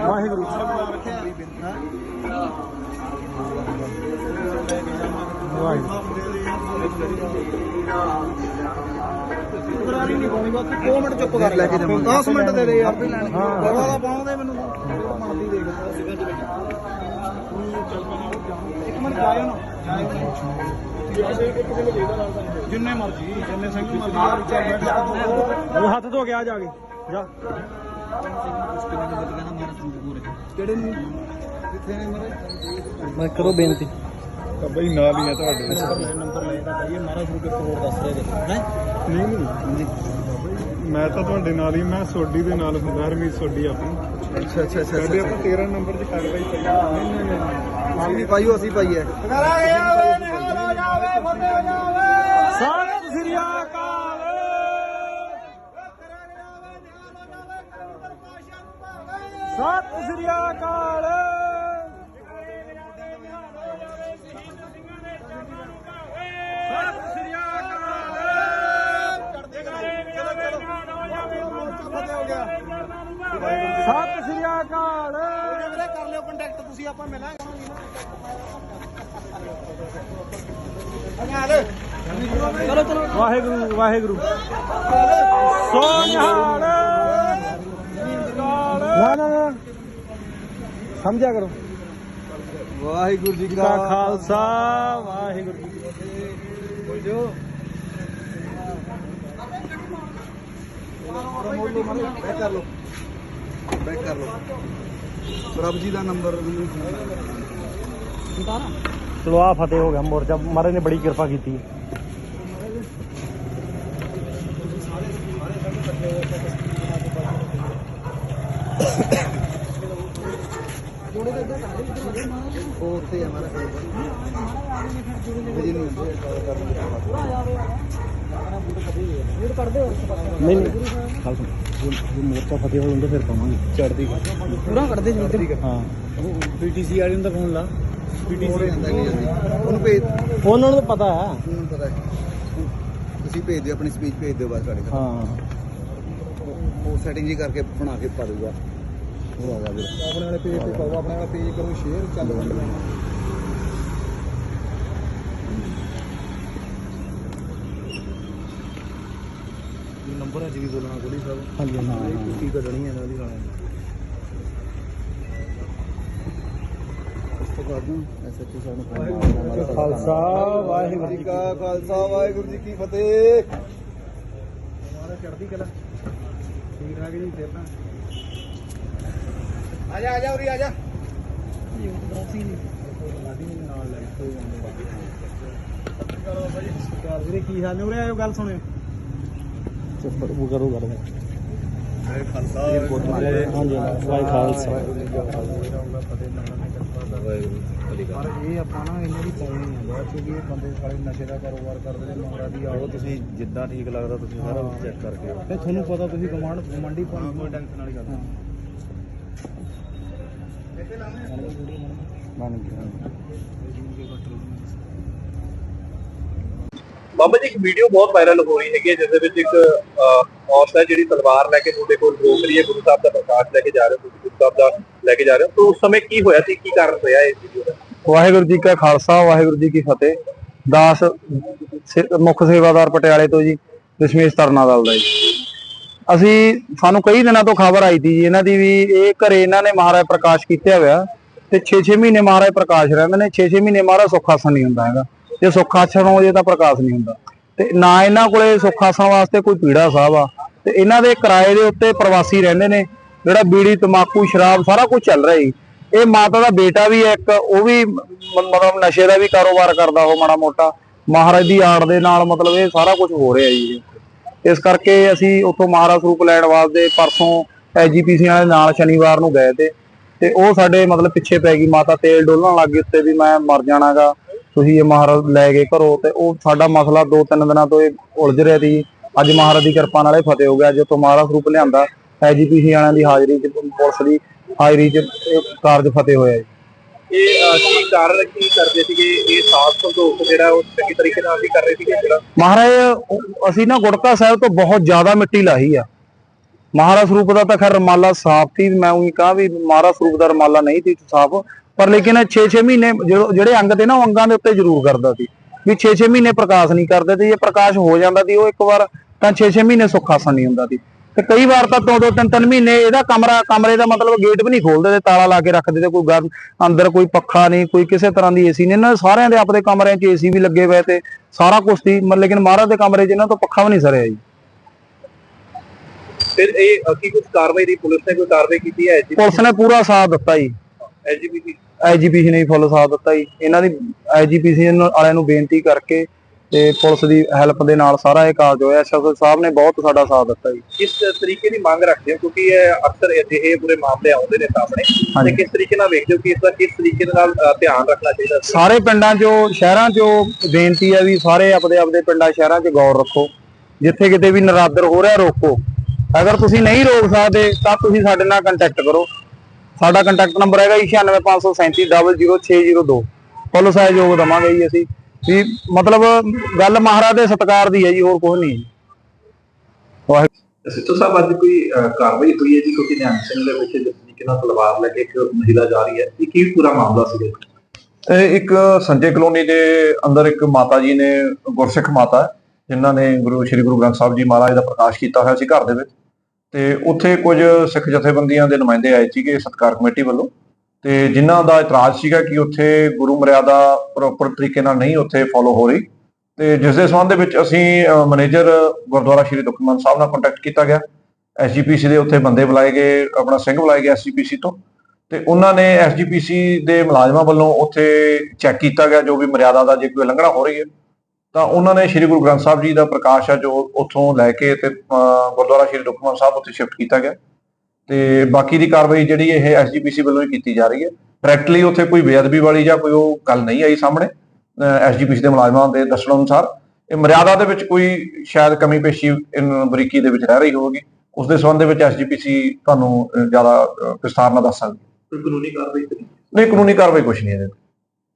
ਵਾਹਿਗੁਰੂ ਕਰਾਰੀ ਨਹੀਂ ਪਾਉਣੀ ਬਸ 2 ਮਿੰਟ ਚੁੱਪ ਕਰ ਲੈ ਕੇ 10 ਮਿੰਟ ਦੇ ਦੇ ਯਾਰ ਵੀ ਦਾ ਪਾਉਂਦੇ ਮੈਨੂੰ ਮੰਨਦੀ ਦੇਖ ਇੱਕ ਮਿੰਟ ਜਾਇਓ ਨਾ ਜਿੰਨੇ ਮਰਜ਼ੀ ਜਿੰਨੇ ਸਿੰਘ ਮਰਜ਼ੀ ਉਹ ਹੱਥ ਧੋ ਕੇ ਆ ਜਾ ਕੇ। ਜਾ। ਕਿਹੜੇ ਨੂੰ? ਕਿੱਥੇ ਨੇ ਮਰੇ? ਮੈਂ ਕਰੋ ਬੇਨਤੀ। ਬਈ ਨਾਲ ਹੀ ਆ ਤੁਹਾਡੇ ਨੰਬਰ ਲੈ ਤਾਂ ਭਾਈ ਮਾਰਾ ਸ਼ੁਰੂ ਕੇ ਕੋਡ ਦੱਸ ਰਹੇ ਹੈ? ਨਹੀਂ ਨਹੀਂ। ਮੈਂ ਤਾਂ ਤੁਹਾਡੇ ਨਾਲ ਹੀ ਮੈਂ ਸੋਡੀ ਦੇ ਨਾਲ ਹੁੰਦਾ ਹਰਮੀਤ ਸੋਡੀ ਆਪਣੀ। ਅੱਛਾ ਅੱਛਾ ਅੱਛਾ ਸਾਡੇ ਆਪਾਂ 13 ਨੰਬਰ 'ਚ ਕਰ ਬਈ ਪਈ ਨਹੀਂ ਨਹੀਂ ਨਹੀਂ। ਅਸੀਂ ਪਾਈਓ ਅਸੀਂ ਪਾਈਏ। ਸਤਿ ਸ੍ਰੀ ਅਕਾਲ ਸਤਿ ਸ੍ਰੀ ਅਕਾਲ ਸਤਿ ਸ੍ਰੀ ਅਕਾਲ ਸਤਿ ਸ੍ਰੀ ਅਕਾਲ ਵੀਰੇ ਕਰ ਲਿਓ ਕੰਟੈਕਟ ਤੁਸੀਂ ਆਪਾਂ ਮਿਲਾਂਗੇ। ਚਲੋ ਚਲੋ ਵਾਹਿਗੁਰੂ ਵਾਹਿਗੁਰੂ। ਸੋਨਿਹਾਲ। ਨਾ ਨਾ ਨਾ। ਸਮਝਿਆ ਕਰੋ। ਵਾਹਿਗੁਰੂ ਜੀ ਕਾ ਖਾਲਸਾ ਵਾਹਿਗੁਰੂ ਜੀ ਕੀ ਫਤਿਹ ਬੋਲੋ ਬੈਕ ਕਰ ਲਓ। ਬੈਕ ਕਰ ਲਓ। ਰੱਬ ਜੀ ਦਾ ਨੰਬਰ ਚਲੋ ਆ ਫਤਿਹ ਹੋ ਗਿਆ ਮੋਰਚਾ। ਮਹਾਰਾਜ ਨੇ ਬੜੀ ਕਿਰਪਾ ਕੀਤੀ। ਉਹ ਉੱਥੇ ਹੈ ਮਾਰਾ ਮੇਰੀ ਨਹੀਂ ਨਹੀਂ। ਜੇ ਮੋਰਚਾ ਫਤਿਹ ਹੋ ਜਾਂਦਾ ਫਿਰ ਪਾਵਾਂਗੇ। ਚੜਦੀ ਪੂਰਾ ਕੱਢਦੇ ਜੀ ਇੱਧਰ। ਹਾਂ। ਪੀਟੀਸੀ ਵਾਲੇ ਨੂੰ ਤਾਂ ਫੋਨ ਲਾ। ਪੀਟੀਸੀ ਉਹਨੂੰ ਭੇਜ ਉਹਨਾਂ ਨੂੰ ਤਾਂ ਪਤਾ ਹੈ। ਉਹਨੂੰ ਪਤਾ ਹੈ। ਤੁਸੀਂ ਭੇਜ ਦਿਓ ਆਪਣੀ ਸਪੀਚ ਭੇਜ ਦਿਓ ਬਸ ਸਾਡੇ ਕੋਲ। ਹਾਂ। ਉਹ ਸੈਟਿੰਗ ਜੀ ਕਰਕੇ ਬਣਾ ਕੇ ਪਾ ਦੂਗਾ ਉਹ ਆ ਗਿਆ ਵੀਰ ਆਪਣੇ ਵਾਲੇ ਪੇਜ ਤੇ ਪਾਓ ਆਪਣੇ ਵਾਲਾ ਪੇਜ ਕਰੋ ਸ਼ੇਅਰ ਚੱਲ। ਨੰਬਰ ਹੈ ਜੀ ਬੋਲਣਾ ਗੋਲੀ ਸਾਹਿਬ। ਹਾਂਜੀ ਹਾਂ ਕੀ ਕੱਢਣੀ ਹੈ ਨਾਲ ਹੀ ਗਾਣਾ ਇਸ ਤੋਂ ਬਾਅਦ ਨੂੰ ਐਸਐਚਓ ਸਾਹਿਬ ਨੂੰ ਫੋਨ ਮਾਰਨਾ ਖਾਲਸਾ ਵਾਹਿਗੁਰੂ ਜੀ ਕਾ ਖਾਲਸਾ ਵਾਹਿਗੁਰੂ ਜੀ ਕੀ ਫਤਿਹ। ਹਮਾਰਾ ਚੜ੍ਹਦੀ ਕਲਾ। ਠੀਕ ਠਾਕ ਜੀ ਤੇਰਾ ਆ ਜਾ ਆ ਜਾ ਉਰੀ ਆ ਜਾ। ਵੀਰੇ ਕੀ ਹਾਲ ਨੇ ਉਰੇ? ਆਇਓ ਗੱਲ ਸੁਣਿਓ। ਚੁੱਪ ਉਹ ਕਰੋ ਗੱਲ। ਖਾਲਸਾ। ਹਾਂਜੀ ਵਾਹਿ ਖਾਲਸਾ। ਪਰ ਇਹ ਆਪਾਂ ਨਾ ਇਹਨਾਂ ਦੀ ਪਾਉਣੀ ਆ। ਬਾਅਦ ਕਿਉਂਕਿ ਇਹ ਬੰਦੇ ਸਾਲੇ ਨਸ਼ੇ ਦਾ ਕਾਰੋਬਾਰ ਕਰਦੇ ਨੇ ਮੰਗਰਾ ਦੀ ਆਓ। ਤੁਸੀਂ ਜਿੱਦਾਂ ਠੀਕ ਲੱਗਦਾ ਤੁਸੀਂ ਸਾਰਾ ਕੁਝ ਚੈੱਕ ਕਰਕੇ ਤੇ ਤੁਹਾਨੂੰ ਪਤਾ ਤੁਸੀਂ ਕਮਾਂਡ ਕਮਾਂਡੀ ਪਾਉਣੀ ਕੋਈ ਟੈਨਸ਼ਨ ਵਾਲੀ ਗੱਲ ਬਣ ਗਿਆ ਬਾਬਾ ਜੀ, ਇੱਕ ਵੀਡੀਓ ਬਹੁਤ ਵਾਇਰਲ ਹੋ ਰਹੀ ਹੈਗੀ ਜਿਸ ਦੇ ਵਿੱਚ ਇੱਕ ਔਰਤ ਹੈ ਜਿਹੜੀ ਤਲਵਾਰ ਲੈ ਕੇ ਤੁਹਾਡੇ ਕੋਲ ਰੋਕ ਰਹੀ ਹੈ, ਗੁਰੂ ਸਾਹਿਬ ਦਾ ਪ੍ਰਕਾਸ਼ ਲੈ ਕੇ ਜਾ ਰਹੇ ਹੋ ਗੁਰੂ ਸਾਹਿਬ ਦਾ ਲੈ ਕੇ ਜਾ ਰਹੇ ਹੋ। ਤਾਂ ਉਸ ਸਮੇਂ ਕੀ ਹੋਇਆ ਸੀ, ਕੀ ਕਾਰਨ ਹੋਇਆ ਇਸ ਵੀਡੀਓ ਦਾ? ਵਾਹਿਗੁਰੂ ਜੀ ਕਾ ਖਾਲਸਾ, ਵਾਹਿਗੁਰੂ ਜੀ ਕੀ ਫਤਿਹ। ਦਾਸ ਮੁੱਖ ਸੇਵਾਦਾਰ ਪਟਿਆਲੇ ਤੋਂ ਜੀ, ਦਸ਼ਮੇਸ਼ ਤਰਨਾ ਦਲ ਦਾ ਜੀ। ਅਸੀਂ, ਸਾਨੂੰ ਕਈ ਦਿਨਾਂ ਤੋਂ ਖਬਰ ਆਈ ਸੀ ਜੀ, ਇਹਨਾਂ ਦੀ ਵੀ ਇਹ ਘਰੇ ਇਹਨਾਂ ਨੇ ਮਹਾਰਾਜ ਪ੍ਰਕਾਸ਼ ਕੀਤਾ ਹੋਇਆ, ਤੇ 6-6 ਮਹੀਨੇ ਮਹਾਰਾਜ ਪ੍ਰਕਾਸ਼ ਰਹਿੰਦੇ ਨੇ 6-6 ਮਹੀਨੇ ਮਹਾਰਾਜ ਸੁੱਖਾਸਨ ਆਸਣ ਨਹੀਂ ਹੁੰਦਾ ਹੈਗਾ। ਜੇ ਸੁੱਖ ਆਸਣ ਹੋ ਜੇ ਤਾਂ ਪ੍ਰਕਾਸ਼ ਨਹੀਂ ਹੁੰਦਾ। ਤੇ ਨਾ ਇਹਨਾਂ ਕੋਲੇ ਸੁੱਖ ਆਸਣ ਵਾਸਤੇ ਕੋਈ ਪੀੜਾ ਸਾਹਿਬ ਆ। ਤੇ ਇਹਨਾਂ ਦੇ ਕਿਰਾਏ ਦੇ ਉੱਤੇ ਪ੍ਰਵਾਸੀ ਰਹਿੰਦੇ ਨੇ, ਜਿਹੜਾ ਬੀੜੀ ਤਮਾਕੂ ਸ਼ਰਾਬ ਸਾਰਾ ਕੁਝ ਚੱਲ ਰਿਹਾ ਜੀ। ਇਹ ਮਾਤਾ ਦਾ ਬੇਟਾ ਵੀ ਹੈ ਇੱਕ, ਉਹ ਵੀ ਮਤਲਬ ਨਸ਼ੇ ਦਾ ਵੀ ਕਾਰੋਬਾਰ ਕਰਦਾ ਉਹ ਮਾੜਾ ਮੋਟਾ। ਮਹਾਰਾਜ ਦੀ ਆੜ ਦੇ ਨਾਲ ਮਤਲਬ ਇਹ ਸਾਰਾ ਕੁਝ ਹੋ ਰਿਹਾ ਜੀ। ਇਸ ਕਰਕੇ ਅਸੀਂ ਉੱਥੋਂ ਮਹਾਰਾਜ ਸਰੂਪ ਲੈਣ ਵਾਸਤੇ ਪਰਸੋਂ ਐਜੀਪੀਸੀ ਵਾਲੇ ਨਾਲ ਸ਼ਨੀਵਾਰ ਨੂੰ ਗਏ ਤੇ ਤੇ ਉਹ ਸਾਡੇ ਮਤਲਬ ਪਿੱਛੇ ਪੈ ਗਈ ਮਾਤਾ, ਤੇਲ ਡੋਲਣ ਲੱਗ ਗਈ, ਉੱਤੇ ਵੀ ਮੈਂ ਮਰ ਜਾਣਾਗਾ। ਤੁਸੀਂ ਇਹ ਮਹਾਰਾਜ ਲੈ ਗਏ ਘਰੋਂ ਤੇ ਉਹ ਸਾਡਾ ਮਸਲਾ ਦੋ ਤਿੰਨ ਦਿਨਾਂ ਤੋਂ ਇਹ ਉਲਝ ਰਿਹਾ ਸੀ। ਅੱਜ ਮਹਾਰਾਜ ਦੀ ਕਿਰਪਾ ਨਾਲ ਇਹ ਫਤਿਹ ਹੋ ਗਿਆ ਉੱਥੋਂ ਮਹਾਰਾਜ ਸਰੂਪ ਲਿਆਂਦਾ ਐਜੀਪੀਸੀ ਵਾਲਿਆਂ ਦੀ ਹਾਜ਼ਰੀ ਚ ਪੁਲਿਸ ਦੀ ਹਾਜ਼ਰੀ ਚ ਇਹ ਕਾਰਜ ਫਤਿਹ ਹੋਇਆ ਜੀ। ਇਹ ਕੀ ਕਾਰਨ ਕੀ ਕਰਦੇ ਸੀਗੇ? ਇਹ ਸਾਥ ਸੰਤੋਖ ਜਿਹੜਾ ਉਹ ਚੰਗੀ ਤਰੀਕੇ ਨਾਲ ਵੀ ਕਰ ਰਹੇ ਸੀਗੇ ਜਿਹੜਾ? ਮਹਾਰਾਜ ਅਸੀਂ ਨਾ ਗੁੜਕਾ ਸਾਹਿਬ ਤੋਂ ਬਹੁਤ ਜ਼ਿਆਦਾ ਮਿੱਟੀ ਲਾਹੀ ਆ। ਮਹਾਰਾਜ ਸਰੂਪ ਦਾ ਤਾਂ ਖੈਰ ਰਮਾਲਾ ਸਾਫ਼ ਸੀ ਮੈਂ ਉਹੀ ਕਹਾਂ ਵੀ ਮਹਾਰਾਜ ਸਰੂਪ ਦਾ ਰਮਾਲਾ ਨਹੀਂ ਸੀ ਸਾਫ਼। ਪਰ ਲੇਕਿਨ 6-6 ਮਹੀਨੇ ਜਿਹੜੇ ਅੰਗ ਤੇ ਨਾ ਉਹ ਅੰਗਾਂ ਦੇ ਉੱਤੇ ਜ਼ਰੂਰ ਕਰਦਾ ਸੀ। ਵੀ 6-6 ਮਹੀਨੇ ਪ੍ਰਕਾਸ਼ ਨਹੀਂ ਕਰਦੇ ਤੇ ਜੇ ਪ੍ਰਕਾਸ਼ ਹੋ ਜਾਂਦਾ ਸੀ ਉਹ ਇੱਕ ਵਾਰ ਤਾਂ 6-6 ਮਹੀਨੇ ਸੁੱਖ ਆਸਣ ਨਹੀਂ ਹੁੰਦਾ ਸੀ। ਤੇ ਕਈ ਵਾਰ ਤਾਂ ਦੋ ਦੋ ਤਿੰਨ ਤਿੰਨ ਮਹੀਨੇ ਇਹਦਾ ਕਮਰਾ ਕਮਰੇ ਦਾ ਮਤਲਬ ਗੇਟ ਵੀ ਨਹੀਂ ਖੋਲਦੇ ਤੇ ਤਾਲਾ ਲਾ ਕੇ ਰੱਖਦੇ ਤੇ ਕੋਈ ਅੰਦਰ ਕੋਈ ਪੱਖਾ ਨਹੀਂ ਕੋਈ ਕਿਸੇ ਤਰ੍ਹਾਂ ਦੀ ਏਸੀ ਨਹੀਂ। ਇਹਨਾਂ ਸਾਰਿਆਂ ਦੇ ਆਪਦੇ ਕਮਰਿਆਂ 'ਚ ਏਸੀ ਵੀ ਲੱਗੇ ਹੋਏ ਤੇ ਸਾਰਾ ਕੁਝ ਸੀ ਮਤਲਬ ਲੇਕਿਨ ਮਹਾਰਾਜ ਦੇ ਕਮਰੇ 'ਚ ਇਹਨਾਂ ਤੋਂ ਪੱਖਾ ਵੀ ਨਹੀਂ ਸਰਿਆ ਜੀ। ਫਿਰ ਇਹ ਕੀ ਕੁਝ ਕਾਰਵਾਈ ਦੀ ਪੁਲਿਸ ਨੇ ਕੋਈ ਕਾਰਵਾਈ ਕੀਤੀ ਹੈ? ਪੁਲਿਸ ਨੇ ਪੂਰਾ ਸਾਥ ਦਿੱਤਾ ਜੀ। ਐਜੀਪੀਸੀ ਐਜੀਪੀਸੀ ਨੇ ਵੀ ਫੁੱਲ ਸਾਥ ਦਿੱਤਾ ਜੀ। ਇਹਨਾਂ ਦੀ ਐਜੀਪੀਸੀ ਵਾਲਿਆਂ ਨੂੰ ਬੇਨਤੀ ਕਰਕੇ ਤੇ ਪੁਲਿਸ ਦੀ ਹੈਲਪ ਦੇ ਨਾਲ ਸਾਰਾ ਇਹ ਕਾਰਜ ਹੋਇਆ। ਐਸਐਸਓ ਸਾਹਿਬ ਨੇ ਬਹੁਤ ਸਾਡਾ ਸਾਥ ਦਿੱਤਾ ਜੀ। ਕਿਸ ਤਰੀਕੇ ਦੀ ਮੰਗ ਰੱਖਦੇ ਹੋ? ਕਿਉਂਕਿ ਇਹ ਅਕਸਰ ਅਜਿਹੇ ਪੂਰੇ ਮਾਮਲੇ ਆਉਂਦੇ ਨੇ ਸਾਹਮਣੇ। ਤੇ ਕਿਸ ਤਰੀਕੇ ਨਾਲ ਵੇਖਦੇ ਹੋ ਕਿ ਇਸ ਦਾ ਕਿਸ ਤਰੀਕੇ ਦੇ ਨਾਲ ਧਿਆਨ ਰੱਖਣਾ ਚਾਹੀਦਾ ਸਾਰੇ ਪਿੰਡਾਂ 'ਚੋਂ ਸ਼ਹਿਰਾਂ 'ਚੋਂ ਬੇਨਤੀ ਹੈ ਵੀ ਸਾਰੇ ਆਪਦੇ ਆਪਦੇ ਪਿੰਡਾਂ ਸ਼ਹਿਰਾਂ 'ਚ ਗੌਰ ਰੱਖੋ। ਜਿੱਥੇ ਕਿਤੇ ਵੀ ਨਰਾਦਰ ਹੋ ਰਿਹਾ ਰੋਕੋ। ਅਗਰ ਤੁਸੀਂ ਨਹੀਂ ਰੋਕ ਸਕਦੇ ਤਾਂ ਤੁਸੀਂ ਸਾਡੇ ਨਾਲ ਕੰਟੈਕਟ ਕਰੋ। ਸਾਡਾ ਕੰਟੈਕਟ ਨੰਬਰ ਹੈਗਾ 9653300602 ਪੁਲਿਸ ਸਹਿਯੋਗ ਦਵਾਂਗੇ ਜੀ ਅਸੀਂ। ਵੀ ਮਤਲਬ ਗੱਲ ਮਹਾਰਾਜ ਦੇ ਸਤਕਾਰ ਦੀ ਹੈ ਜੀ ਹੋਰ ਕੁਝ ਨਹੀਂ ਵਾਹਿਗੁਰੂ ਸਿੱਧੂ ਸਾਹਿਬ ਅੱਜ ਕੋਈ ਕਾਰਵਾਈ ਹੋਈ ਹੈ ਜੀ? ਕਿਉਂਕਿ ਨਿਹੰਗ ਸਿੰਘ ਦੇ ਵਿੱਚ ਜਿਸ ਤਰੀਕੇ ਨਾਲ ਤਲਵਾਰ ਲੈ ਕੇ ਇੱਕ ਮਹਿਲਾ ਜਾ ਰਹੀ ਹੈ ਇਹ ਕੀ ਪੂਰਾ ਮਾਮਲਾ ਸੀ? ਇਹ ਇੱਕ ਸੰਜੇ ਕਲੋਨੀ ਦੇ ਅੰਦਰ ਇੱਕ ਮਾਤਾ ਜੀ ਨੇ ਗੁਰਸਿੱਖ ਮਾਤਾ ਜਿਨ੍ਹਾਂ ਨੇ ਗੁਰੂ ਸ੍ਰੀ ਗੁਰੂ ਗ੍ਰੰਥ ਸਾਹਿਬ ਜੀ ਮਹਾਰਾਜ ਦਾ ਪ੍ਰਕਾਸ਼ ਕੀਤਾ ਹੋਇਆ ਸੀ ਘਰ ਦੇ ਵਿੱਚ। ਤੇ ਉੱਥੇ ਕੁਝ ਸਿੱਖ ਜਥੇਬੰਦੀਆਂ ਦੇ ਨੁਮਾਇੰਦੇ ਆਏ ਸੀਗੇ ਸਤਕਾਰ ਕਮੇਟੀ ਵੱਲੋਂ। ਤੇ ਜਿਨ੍ਹਾਂ ਦਾ ਇਤਰਾਜ਼ ਸੀਗਾ ਕਿ ਉੱਥੇ ਗੁਰੂ ਮਰਿਆਦਾ ਪ੍ਰੋਪਰ ਤਰੀਕੇ ਨਾਲ ਨਹੀਂ ਉੱਥੇ ਫੋਲੋ ਹੋ ਰਹੀ। ਤੇ ਜਿਸ ਦੇ ਸੰਬੰਧ ਦੇ ਵਿੱਚ ਅਸੀਂ ਮੈਨੇਜਰ ਗੁਰਦੁਆਰਾ ਸ੍ਰੀ ਦੁਖਮਨ ਸਾਹਿਬ ਨਾਲ ਕੰਟੈਕਟ ਕੀਤਾ ਗਿਆ। ਐਸਜੀਪੀਸੀ ਦੇ ਉੱਥੇ ਬੰਦੇ ਬੁਲਾਏ ਗਏ, ਆਪਣਾ ਸਿੰਘ ਬੁਲਾਏ ਗਏ ਐਸਜੀਪੀਸੀ ਤੋਂ। ਤੇ ਉਹਨਾਂ ਨੇ ਐਸਜੀਪੀਸੀ ਦੇ ਮੁਲਾਜ਼ਮਾਂ ਵੱਲੋਂ ਉੱਥੇ ਚੈੱਕ ਕੀਤਾ ਗਿਆ ਜੋ ਵੀ ਮਰਿਆਦਾ ਦਾ ਜੇ ਕੋਈ ਉਲੰਘਣਾ ਹੋ ਰਹੀ ਹੈ। ਤਾਂ ਉਹਨਾਂ ਨੇ ਸ੍ਰੀ ਗੁਰੂ ਗ੍ਰੰਥ ਸਾਹਿਬ ਜੀ ਦਾ ਪ੍ਰਕਾਸ਼ ਹੈ ਜੋ ਉੱਥੋਂ ਲੈ ਕੇ ਤੇ ਗੁਰਦੁਆਰਾ ਸ੍ਰੀ ਦੁਖਮਨ ਸਾਹਿਬ ਉੱਥੇ ਸ਼ਿਫਟ ਕੀਤਾ ਗਿਆ। ਤੇ ਬਾਕੀ ਦੀ ਕਾਰਵਾਈ ਜਿਹੜੀ ਇਹ ਐਸਜੀਪੀਸੀ ਵੱਲੋਂ ਹੀ ਕੀਤੀ ਜਾ ਰਹੀ ਹੈ। ਡਾਇਰੈਕਟਲੀ ਉੱਥੇ ਕੋਈ ਬੇਅਦਬੀ ਵਾਲੀ ਜਾਂ ਕੋਈ ਉਹ ਗੱਲ ਨਹੀਂ ਆਈ ਸਾਹਮਣੇ ਐਸਜੀਪੀਸੀ ਦੇ ਮੁਲਾਜ਼ਮਾਂ ਦੇ ਦੱਸਣ ਅਨੁਸਾਰ। ਇਹ ਮਰਿਆਦਾ ਦੇ ਵਿੱਚ ਕੋਈ ਸ਼ਾਇਦ ਕਮੀ ਪੇਸ਼ੀ ਇਨ ਬਰੀਕੀ ਦੇ ਵਿੱਚ ਰਹਿ ਰਹੀ ਹੋਵੇਗੀ। ਉਸ ਦੇ ਸੰਬੰਧ ਦੇ ਵਿੱਚ ਐਸਜੀਪੀਸੀ ਤੁਹਾਨੂੰ ਜ਼ਿਆਦਾ ਵਿਸਥਾਰ ਨਾਲ ਦੱਸ ਸਕਦੀ ਕੋਈ ਕਾਨੂੰਨੀ ਕਾਰਵਾਈ ਨਹੀਂ? ਕਾਨੂੰਨੀ ਕਾਰਵਾਈ ਕੁਝ ਨਹੀਂ ਇਹਦੇ